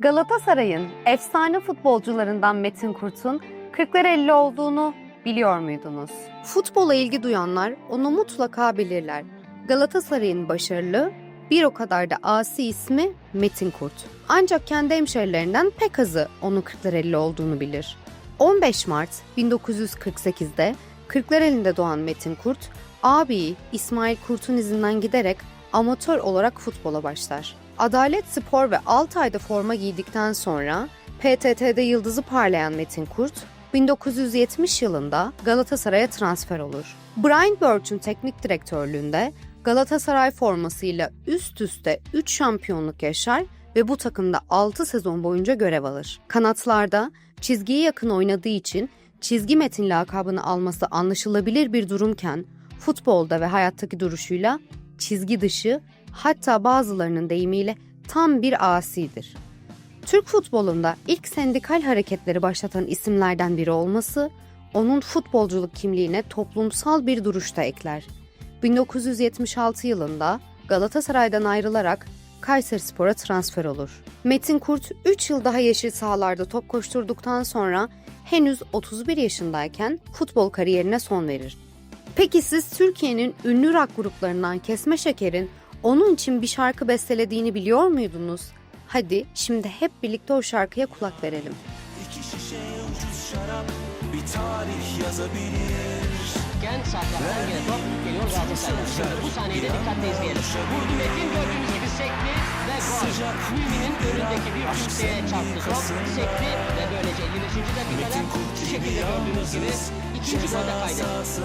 Galatasaray'ın efsane futbolcularından Metin Kurt'un 40'lar olduğunu biliyor muydunuz? Futbola ilgi duyanlar onu mutlaka bilirler. Galatasaray'ın başarılı, bir o kadar da asi ismi Metin Kurt. Ancak kendi hemşerilerinden pek azı onun 40'lar olduğunu bilir. 15 Mart 1948'de Kırklareli'nde doğan Metin Kurt, abi İsmail Kurt'un izinden giderek amatör olarak futbola başlar. Adalet Spor ve Altay'da forma giydikten sonra PTT'de yıldızı parlayan Metin Kurt, 1970 yılında Galatasaray'a transfer olur. Brian Birch'ün teknik direktörlüğünde Galatasaray formasıyla üst üste 3 şampiyonluk yaşar ve bu takımda 6 sezon boyunca görev alır. Kanatlarda çizgiye yakın oynadığı için çizgi metin lakabını alması anlaşılabilir bir durumken futbolda ve hayattaki duruşuyla çizgi dışı hatta bazılarının deyimiyle tam bir asidir. Türk futbolunda ilk sendikal hareketleri başlatan isimlerden biri olması onun futbolculuk kimliğine toplumsal bir duruşta ekler. 1976 yılında Galatasaray'dan ayrılarak Kayserispor'a transfer olur. Metin Kurt 3 yıl daha yeşil sahalarda top koşturduktan sonra henüz 31 yaşındayken futbol kariyerine son verir. Peki siz Türkiye'nin ünlü rock gruplarından Kesme Şeker'in onun için bir şarkı bestelediğini biliyor muydunuz? Hadi şimdi hep birlikte o şarkıya kulak verelim. İki şişe ucuz şarap bir tarih yazabilir. Gen Sakra'dan gelen top geliyor Galatasaray'dan. Şimdi bu sahneyi de dikkatle izleyelim. Vurdu Metin gördüğünüz gibi sekti ve gol. Mümin'in önündeki bir kimseye çarptı top. Sekti ve böylece 55. dakikada şu şekilde gördüğünüz gibi ikinci golde kaydetti.